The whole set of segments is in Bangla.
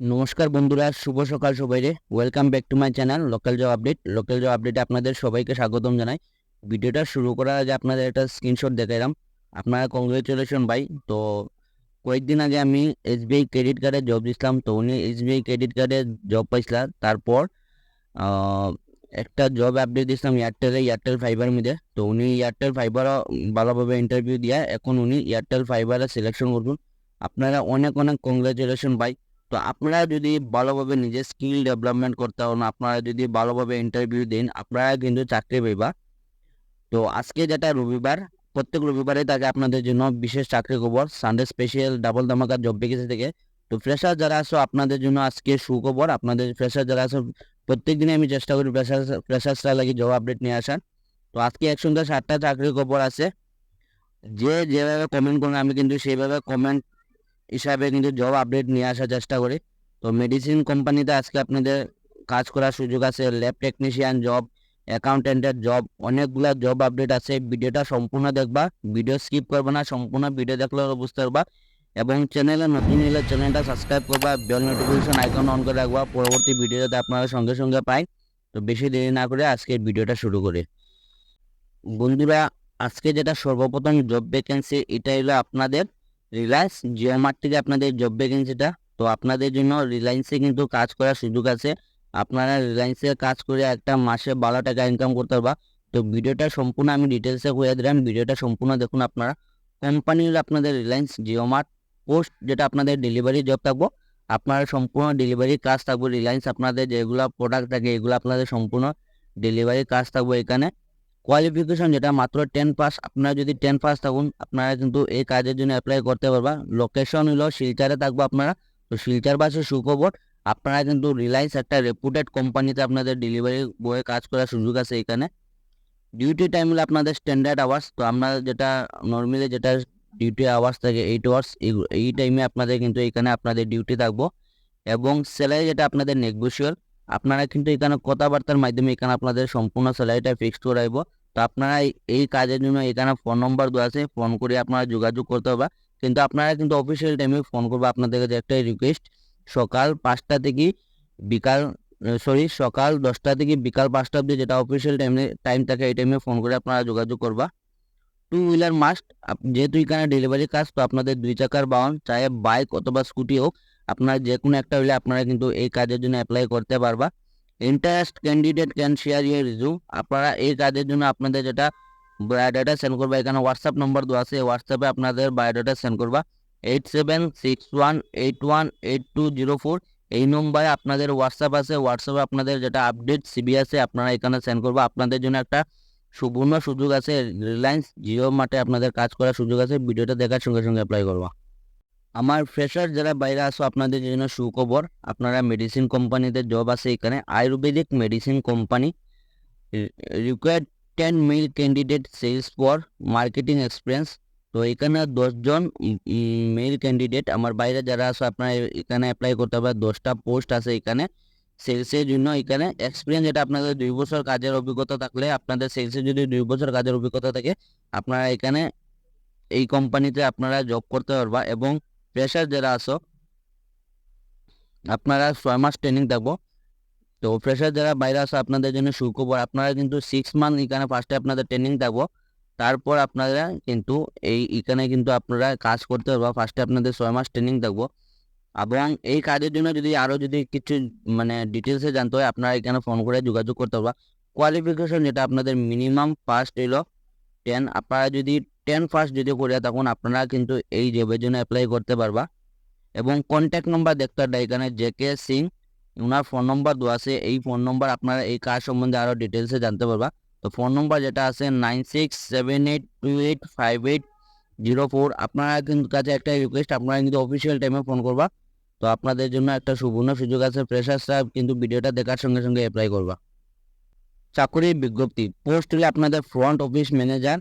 নমস্কার বন্ধুরা, শুভ সকাল সবাইরে welcome back to my channel local job update local job আপডেটে আপনাদের সবাইকে স্বাগতম জানাই। ভিডিওটা শুরু করার আগে আপনাদের একটা স্ক্রিনশট দেখাইলাম। আপনারা কংগ্রেচুলেশন ভাই। তো কয়েকদিন আগে আমি এসবিআই ক্রেডিট কার্ডে জব দিছিলাম। তো উনি এসবিআই ক্রেডিট কার্ডে জব পাইছিলাম তারপর একটা জব আপডেট দিয়েছিলাম এয়ারটেলে এয়ারটেল ফাইবার মধ্যে। তো উনি এয়ারটেল ফাইবারও ভালোভাবে ইন্টারভিউ দিয়ে। এখন উনি এয়ারটেল ফাইবারে সিলেকশন করবেন। আপনারা অনেক অনেক কংগ্রেচুলেশন ভাই। তো আপনারা যদি ভালোভাবে নিজের স্কিল ডেভেলপমেন্ট করতে হন আপনারা যদি ভালোভাবে ইন্টারভিউ দিন, আপনারা কিন্তু চাকরি পাইবা। তো আজকে যেটা রবিবার, প্রত্যেক রবিবারে থাকে আপনাদের জন্য বিশেষ চাকরি খবর সানডে স্পেশাল ডাবল ধামাকা জব ভ্যাকেন্সি থেকে। তো ফ্রেশার যারা আসো আপনাদের জন্য আজকে সুখবর, আপনাদের ফ্রেশার যারা আসো প্রত্যেক দিনে আমি চেষ্টা করি ফ্রেশার ফ্রেশার্সরা লাগি জব আপডেট নিয়ে আসার। তো আজকে একসঙ্গে সাতটা চাকরি খবর আছে। যে যেভাবে কমেন্ট করবেন আমি কিন্তু সেইভাবে কমেন্ট হিসাবে কিন্তু জব আপডেট নিয়ে আসার চেষ্টা করি। তো মেডিসিন কোম্পানিতে আজকে আপনাদের কাজ করার সুযোগ আছে ল্যাব টেকনিশিয়ান জব অ্যাকাউন্টেন্টের জব অনেকগুলা জব আপডেট আছে। ভিডিওটা সম্পূর্ণ দেখবা ভিডিও স্কিপ করবে না, সম্পূর্ণ ভিডিও দেখলে বুঝতে পারবা। এবং চ্যানেলে নতুন হলে চ্যানেলটা সাবস্ক্রাইব করবা বেল নোটিফিকেশন আইকন অন করে রাখবা, পরবর্তী ভিডিও যাতে আপনারা সঙ্গে সঙ্গে পাই। তো বেশি দেরি না করে আজকে ভিডিওটা শুরু করি। বন্ধুরা, আজকে যেটা সর্বপ্রথম জব ভ্যাকেন্সি এটা হলো আপনাদের রিলায়েন্স জিও মার্ট থেকে আপনাদের জব ভ্যাকেন্সিটা তো আপনাদের জন্য রিলায়েন্সে কিন্তু কাজ করার সুযোগ আছে। আপনারা রিলায়েন্সে কাজ করে একটা মাসে বারো টাকা ইনকাম করতে পারবা। তো ভিডিওটা সম্পূর্ণ আমি ডিটেলসে করে দিলাম। ভিডিওটা সম্পূর্ণ দেখুন আপনারা। কোম্পানি হলো আপনাদের রিলায়েন্স জিও মার্ট পোস্ট যেটা আপনাদের ডেলিভারি জব থাকব। আপনারা সম্পূর্ণ ডেলিভারি কাজ থাকব। রিলায়েন্স আপনাদের যেগুলো প্রোডাক্ট থাকে, এগুলো আপনাদের সম্পূর্ণ ডেলিভারি কাজ থাকব এখানে। কোয়ালিফিকেশন যেটা মাত্র টেন পাস আপনারা যদি টেন পাস থাকুন, আপনারা কিন্তু এই কাজের জন্য অ্যাপ্লাই করতে পারবা। লোকেশন হলো শিলচারে থাকব আপনারা। তো শিলচার বাসে সুখবর, আপনারা কিন্তু রিলায়েন্স একটা রেপুটেড কোম্পানিতে আপনাদের ডেলিভারি বয়ে কাজ করার সুযোগ আছে এখানে। ডিউটি টাইম হলো আপনাদের স্ট্যান্ডার্ড আওয়ার্স তো আমরা যেটা নর্মালি যেটা ডিউটি আওয়ার্স থাকে এইট আওয়ার্স এই টাইমে আপনাদের কিন্তু এখানে আপনাদের ডিউটি থাকব। এবং স্যালারি যেটা আপনাদের নেগোসিয়াল আপনারা কিন্তু এখানে কথাবার্তার মাধ্যমে এখানে আপনাদের সম্পূর্ণ স্যালারিটা ফিক্সড করাইব। তো আপনারা এই- কাজের জন্য এখানে ফোন নম্বর দেওয়া আছে ফোন করে আপনারা যোগাযোগ করতে হবে। কিন্তু আপনারা কিন্তু অফিসিয়াল টাইমে ফোন করবে আপনাদের কাছে একটাই রিকোয়েস্ট সকাল পাঁচটা থেকে বিকাল সরি সকাল দশটা থেকে বিকাল পাঁচটা অবধি যেটা অফিসিয়াল টাইমে টাইম থাকে এই টাইমে ফোন করে আপনারা যোগাযোগ করবা। টু হুইলার মাস্ট যেহেতু এখানে ডেলিভারি কাজ, তো আপনাদের দুই চাকার বাহন চাहे বাইক অথবা স্কুটি হোক, আপনারা যে কোনো একটা হলে আপনারা কিন্তু এই কাজের জন্য অ্যাপ্লাই করতে পারবা। Interest candidate can share their resume আপনারা এই কাজের জন্য আপনাদের যেটা বায়োডাটা সেন্ড করবা, এখানে হোয়াটসঅ্যাপ নম্বর দেওয়া আছে হোয়াটসঅ্যাপে আপনাদের বায়োডাটা সেন্ড করবা। Eight seven six one eight one eight two zero four এই নম্বরে আপনাদের হোয়াটসঅ্যাপ আছে হোয়াটসঅ্যাপে আপনাদের যেটা আপডেট সিবি আছে, আপনারা এখানে সেন্ড করবা। আপনাদের জন্য একটা সুবর্ণ সুযোগ আছে রিলায়েন্স জিও মার্টে আপনাদের কাজ করার সুযোগ আছে, ভিডিওটা দেখার সঙ্গে সঙ্গে অ্যাপ্লাই করবা। আমার ফ্রেশার যারা বাইরে আসো আপনাদের জন্য সুখবর। আপনারা মেডিসিন কোম্পানিতে জব আছে এখানে। Ayurvedic medicine company required ten male candidate sales for marketing experience তো এখানে দশজন মেল ক্যান্ডিডেট আমার বাইরে যারা আসো আপনারা এখানে অ্যাপ্লাই করতে হবে। দশটা পোস্ট আছে এখানে। সেলসের জন্য এখানে এক্সপিরিয়েন্স যেটা আপনাদের দুই বছর কাজের অভিজ্ঞতা থাকলে, আপনাদের সেলসে যদি দুই বছর কাজের অভিজ্ঞতা থাকে, আপনারা এখানে এই কোম্পানিতে আপনারা জব করতে পারবা এবং ফ্রেশার যারা আসো আপনারা ছয় মাস ট্রেনিং থাকব তো ফ্রেশার যারা বাইরে আসো আপনাদের জন্য সুখবর, আপনারা কিন্তু সিক্স মান্থ এখানে ফার্স্টে আপনাদের ট্রেনিং থাকব তারপর আপনারা কিন্তু এই, এখানে কিন্তু আপনারা কাজ করতে পারবা ফার্স্টে আপনাদের ছয় মাস ট্রেনিং থাকব এবং এই কাজের জন্য যদি আরও যদি কিছু মানে ডিটেলসে জানতে হয়, আপনারা এখানে ফোন করে যোগাযোগ করতে পারবা। কোয়ালিফিকেশন যেটা আপনাদের মিনিমাম ফার্স্ট এলো টেন আপনারা যদি টেন ফার্স্ট যদি করে, তখন আপনারা কিন্তু এই জবের জন্য অ্যাপ্লাই করতে পারবা। এবং কন্ট্যাক্ট নম্বর দেখতে হবে এখানে জে কে সিং ওনার ফোন নম্বর দেওয়া আছে। এই ফোন নম্বর আপনারা এই কাজ সম্বন্ধে আরও ডিটেলসে জানতে পারবা। তো ফোন নম্বর যেটা আছে nine six seven eight two eight five eight zero four আপনারা কিন্তু কাছে একটা রিকোয়েস্ট আপনারা কিন্তু অফিসিয়াল টাইমে ফোন করবা। তো আপনাদের জন্য একটা সুবর্ণ সুযোগ আছে। ফ্রেশার্সরা কিন্তু ভিডিওটা দেখার সঙ্গে সঙ্গে অ্যাপ্লাই করবা। চাকরির বিজ্ঞপ্তি। পোস্ট হলে আপনাদের ফ্রন্ট অফিস ম্যানেজার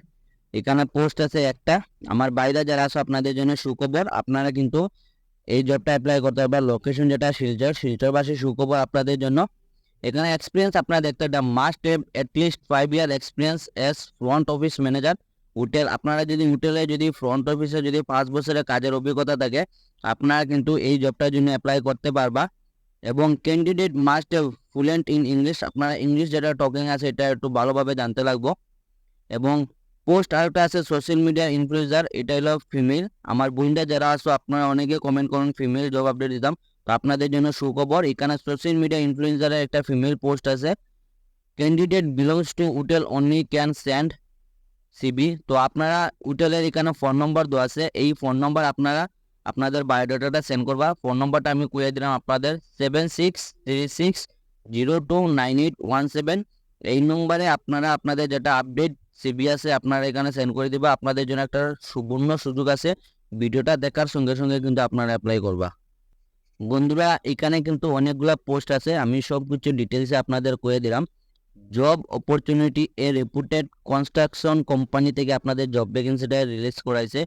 এখানে পোস্ট আছে একটা। আমার বাইরে যারা আছে, আপনাদের জন্য সুখবর। আপনারা কিন্তু এই জবটা অ্যাপ্লাই করতে পারবেন। লোকেশন যেটা শিলচর শিলচরবাসী সুখবর আপনাদের জন্য। এখানে এক্সপিরিয়েন্স আপনারা দেখতে একটা must have at least five year experience as front office manager hotel আপনারা যদি হোটেলে যদি ফ্রন্ট অফিসে যদি পাঁচ বছরের কাজের অভিজ্ঞতা থাকে, আপনারা কিন্তু এই জবটার জন্য অ্যাপ্লাই করতে পারবা। এবং candidate must fluent in English আপনারা ইংলিশ যেটা টকিং আছে, এটা একটু ভালোভাবে জানতে লাগবো। এবং পোস্ট আরেকটা আছে সোশ্যাল মিডিয়া ইনফ্লুয়েন্সার এটা হলো ফিমেল। আমার বোনরা যারা আসো আপনারা অনেকে কমেন্ট করুন, ফিমেল জব আপডেট দিতাম। তো আপনাদের জন্য সুখবর, এখানে সোশ্যাল মিডিয়া ইনফ্লুয়েন্সারের একটা ফিমেল পোস্ট আছে। Candidate belongs to hotel only can send CV তো আপনারা হোটেলের এখানে ফোন নম্বর দেওয়া আছে। এই ফোন নম্বর আপনারা আপনাদের বায়োডাটাটা সেন্ড করবা। ফোন নম্বরটা আমি কুয়ে দিলাম আপনাদের। Seven six three six zero two nine eight one seven এই নম্বরে আপনারা আপনাদের যেটা আপডেট সিবি আছে আপনারা এখানে সেন্ড করে দিবা। আপনাদের জন্য একটা সুবর্ণ সুযোগ আছে। ভিডিওটা দেখার সঙ্গে সঙ্গে কিন্তু আপনারা অ্যাপ্লাই করবা। বন্ধুরা, এখানে কিন্তু অনেকগুলা পোস্ট আছে। আমি সব কিছু ডিটেলসে আপনাদের কয়ে দিলাম। Job opportunity a reputed construction company থেকে আপনাদের জব ভ্যাকেন্সিটা রিলিজ করাইছে।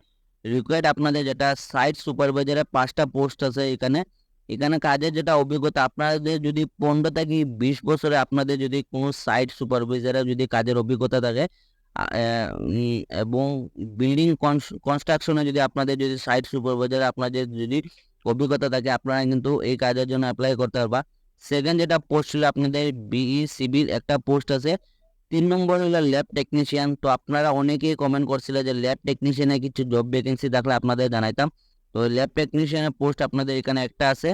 রিকোয়ার্ড আপনাদের যেটা সাইট সুপারভাইজারের পাঁচটা পোস্ট আছে এখানে। এখানে কাজের যেটা অভিজ্ঞতা, আপনাদের যদি পনেরো থেকে বিশ বছরে আপনাদের যদি কোনো সাইট সুপারভাইজারের যদি কাজের অভিজ্ঞতা থাকে এবং বিল্ডিং কনস্ট্রাকশনে যদি আপনাদের যদি সাইট সুপারভাইজার আপনাদের যদি অভিজ্ঞতা থাকে, আপনারা কিন্তু এই কাজের জন্য অ্যাপ্লাই করতে পারবা। সেকেন্ড যেটা পোস্ট ছিল আপনাদের বিই সিভিল একটা পোস্ট আছে। তিন নম্বর হলো ল্যাব টেকনিশিয়ান তো আপনারা অনেকেই কমেন্ট করছিলেন যে ল্যাব টেকনিশিয়ানে কিছু জব ভ্যাকেন্সি থাকলে আপনাদের জানাইতাম। তো ল্যাব টেকনিশিয়ানের পোস্ট আপনাদের এখানে একটা আছে।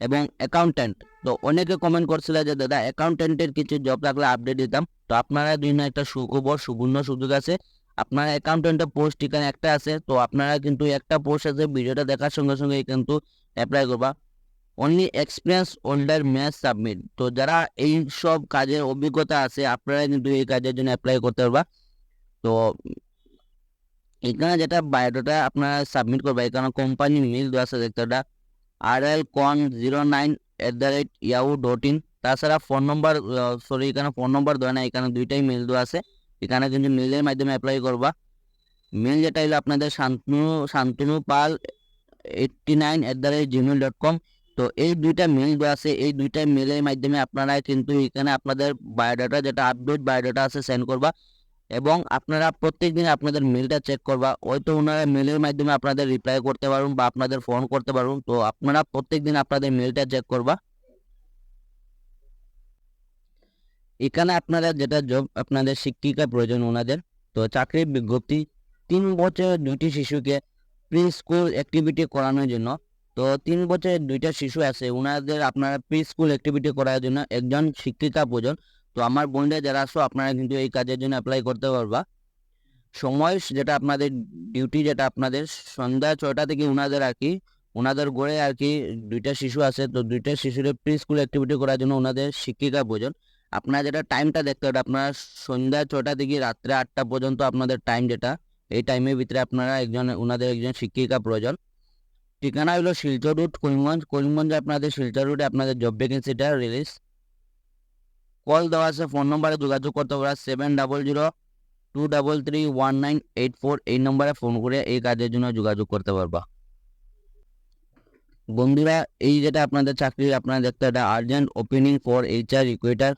এবং অ্যাকাউন্ট্যান্ট তো অনেকে কমেন্ট করছিল যে, দাদা অ্যাকাউন্ট্যান্টের কিছু জব থাকলে আপডেট দিতাম। তো আপনারা জন্য একটা সুখবর, সুবর্ণ সুযোগ আছে। আপনারা অ্যাকাউন্ট্যান্টের পোস্ট এখানে একটা আছে। তো আপনারা কিন্তু একটা পোস্ট আছে, ভিডিওটা দেখার সঙ্গে সঙ্গে কিন্তু অ্যাপ্লাই করবা। Only experience holder must submit তো যারা এই সব কাজের অভিজ্ঞতা আছে, আপনারা কিন্তু এই কাজের জন্য অ্যাপ্লাই করতে পারবা। তো এখানে যেটা বায়োডাটা আপনারা সাবমিট করবে এখানে কোম্পানি মিল দেওয়া আছে, দেখতে আর L con zero nine at the rate Yahoo dot in তাছাড়া ফোন নম্বর সরি এখানে ফোন নম্বর দেওয়া না এখানে দুইটাই মেল দেওয়া আছে। এখানে কিন্তু মেলের মাধ্যমে অ্যাপ্লাই করবা। মেল যেটা হলো আপনাদের Shantanu Shantanu Pal eighty nine at the rate Gmail dot com তো এই দুইটা মেল দেওয়া আছে, এই দুইটা মেলের মাধ্যমে আপনারা কিন্তু এখানে আপনাদের বায়োডাটা যেটা আপডেট বায়োডাটা আছে সেন্ড করবা। এবং আপনারা প্রত্যেক দিন আপনাদের মেলটা চেক করবা। হয়তো ওনারা মেলের মাধ্যমে আপনাদের রিপ্লাই করতে পারুন বা আপনাদের ফোন করতে পারুন। তো আপনারা প্রত্যেক দিন আপনাদের মেলটা চেক করবা। এখানে আপনারা যেটা জব আপনাদের শিক্ষিকা প্রয়োজন ওনাদের। তো চাকরির বিজ্ঞপ্তি, তিন বছরের দুইটি শিশুকে প্রি স্কুল অ্যাক্টিভিটি করানোর জন্য। তো তিন বছরের দুইটা শিশু আছে, ওনাদের আপনারা প্রি স্কুল অ্যাক্টিভিটি করার জন্য একজন শিক্ষিকা প্রয়োজন। তো আমার বোনরা যারা আসো আপনারা কিন্তু এই কাজের জন্য অ্যাপ্লাই করতে পারবা। সময় যেটা আপনাদের ডিউটি যেটা আপনাদের, সন্ধ্যা ছয়টা থেকে ওনাদের আর কি ওনাদের গড়ে আর কি দুইটা শিশু আছে, তো দুইটা শিশুদের প্রি স্কুল অ্যাক্টিভিটি করার জন্য ওনাদের শিক্ষিকা প্রয়োজন। আপনারা যেটা টাইমটা দেখতে হবে আপনারা সন্ধ্যা ছটা থেকে রাত্রে আটটা পর্যন্ত আপনাদের টাইম যেটা, এই টাইমের ভিতরে আপনারা একজন ওনাদের একজন শিক্ষিকা প্রয়োজন। ঠিকানা হলো শিলচর রুট করিমগঞ্জ, করিমগঞ্জে আপনাদের শিলচর রুটে আপনাদের জব ভ্যাকেন্সিটা রিলিজ কল দেওয়া আছে, ফোন নম্বরে যোগাযোগ করতে পারা seven double zero two double three one nine eight four এই নম্বরে ফোন করে এই কাজের জন্য যোগাযোগ করতে পারবা। বন্ধুরা, এই যেটা আপনাদের চাকরি, আপনারা দেখতে এটা urgent opening for HR recruiter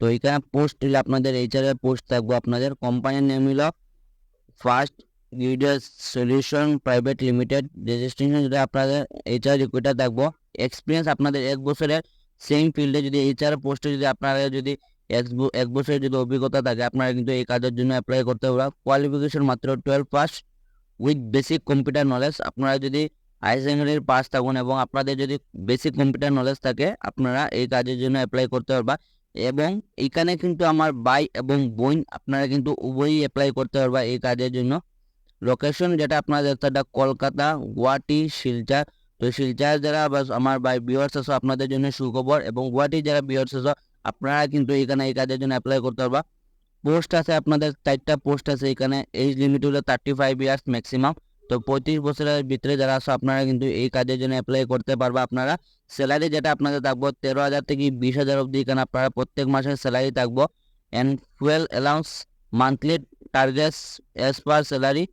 তো এখানে পোস্ট দিলে আপনাদের এইচআর এর পোস্ট থাকব। আপনাদের কোম্পানির নেম হলো first leader solution private limited registration যেটা আপনাদের এইচআর রিকুইটার থাকব। এক্সপিরিয়েন্স আপনাদের এক বছরের সেম ফিল্ডে যদি এইচআর পোস্টে যদি আপনারা যদি এক এক বছরের যদি অভিজ্ঞতা থাকে, আপনারা কিন্তু এই কাজের জন্য অ্যাপ্লাই করতে পারবেন। কোয়ালিফিকেশন মাত্র twelve pass with basic computer knowledge আপনারা যদি হাই সেকেন্ডারির পাস থাকুন এবং আপনাদের যদি বেসিক কম্পিউটার নলেজ থাকে, আপনারা এই কাজের জন্য অ্যাপ্লাই করতে পারবা। এবং এখানে কিন্তু আমার ভাই এবং বোন, আপনারা কিন্তু উভয়ই অ্যাপ্লাই করতে পারবা এই কাজের জন্য। লোকেশন যেটা আপনাদের একটা কলকাতা, গুয়াহাটি, শিলচর। তো শিলচর যারা আমার ভাই বিয়ার্স আছে, আপনাদের জন্য সুখবর এবং গুয়াহাটি যারা বিয়ার্স আছে, আপনারা কিন্তু এখানে এই কাজের জন্য অ্যাপ্লাই করতে পারবা। পোস্ট আছে আপনাদের, চারটা পোস্ট আছে এখানে এজ লিমিট হলো থার্টি ফাইভ ইয়ার্স ম্যাক্সিমাম তো পঁয়ত্রিশ বছরের ভিতরে যারা আছে, আপনারা কিন্তু এই কাজের জন্য অ্যাপ্লাই করতে পারবা। আপনারা স্যালারি যেটা আপনাদের থাকব, তেরো হাজার থেকে বিশ হাজার অবধি, এখানে আপনারা প্রত্যেক মাসে স্যালারি থাকব। And fuel allowance monthly targets as per salary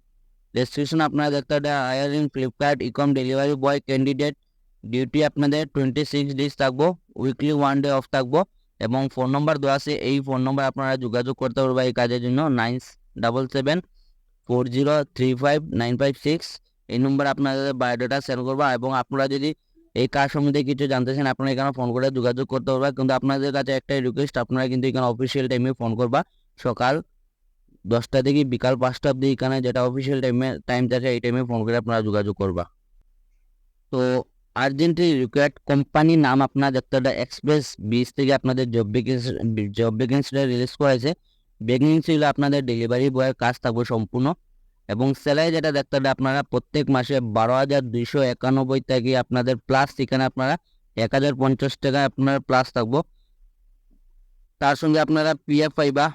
registration আপনারা দেখতে হবে hiring Flipkart ecom delivery boy candidate duty আপনাদের টোয়েন্টি সিক্স ডেজ থাকব উইকলি ওয়ান ডে অফ থাকব, এবং ফোন নম্বর দেওয়া আছে, এই ফোন নম্বর আপনারা যোগাযোগ করতে পারবে এই কাজের জন্য nine double seven four zero three five nine five six এই নম্বরে আপনাদের বায়োডাটা সেন্ড করবা, এবং আপনারা যদি এই কাজ সম্বন্ধে কিছু জানতে চান, আপনারা এখানে ফোন করে যোগাযোগ করতে পারবা, কিন্তু আপনাদের কাছে একটাই রিকোয়েস্ট আপনারা কিন্তু এখানে অফিসিয়াল টাইমে ফোন করবা, সকাল দশটা থেকে বিকাল পাঁচটা অব্দি এখানে যেটা অফিসিয়াল টাইমে টাইম থাকে এই টাইমে ফোন করে আপনারা যোগাযোগ করবা। তো আর্জেন্টলি রিকোয়ার্ড কোম্পানির নাম আপনার একটা এক্সপ্রেস বিচ থেকে আপনাদের জব ভ্যাকেন্সি জব ভ্যাকেন্সিটা রিলিজ করেছে। ভ্যাকেন্সি হলো আপনাদের ডেলিভারি বয়ের কাজ থাকবে সম্পূর্ণ। এবং স্যালারি যেটা দেখতে হবে আপনারা প্রত্যেক মাসে বারো হাজার দুইশো একানব্বই থেকে আপনাদের প্লাস এখানে আপনারা এক হাজার পঞ্চাশ টাকা আপনার প্লাস থাকব। তার সঙ্গে আপনারা পিএফ পাইবা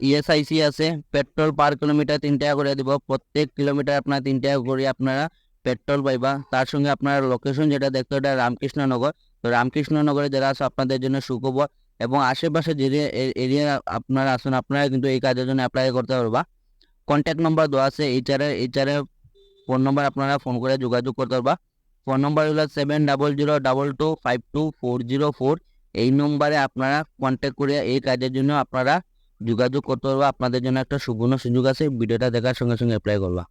ইএসআইসি আছে পেট্রোল পার কিলোমিটার তিন টাকা করে দিব, প্রত্যেক কিলোমিটার আপনার তিন টাকা করে আপনারা পেট্রোল পাইবা। তার সঙ্গে আপনার লোকেশন যেটা দেখতে হবে রামকৃষ্ণনগর। তো রামকৃষ্ণনগরে যারা আছে, আপনাদের জন্য সুখবর। এবং আশেপাশে যে এরিয়া আপনারা আসুন আপনারা কিন্তু এই কাজের জন্য অ্যাপ্লাই করতে পারবা। কন্ট্যাক্ট নম্বর দেওয়া আছে এইচআরের এইচআরের ফোন নম্বর আপনারা ফোন করে যোগাযোগ করতে পারবা। ফোন নম্বর হলো seven double zero double two five two four zero four এই নম্বরে আপনারা কন্ট্যাক্ট করে এই কাজের জন্য আপনারা যোগাযোগ করতে পারবা। আপনাদের জন্য একটা সুবর্ণ সুযোগ আছে, ভিডিওটা দেখার সঙ্গে সঙ্গে অ্যাপ্লাই করবা।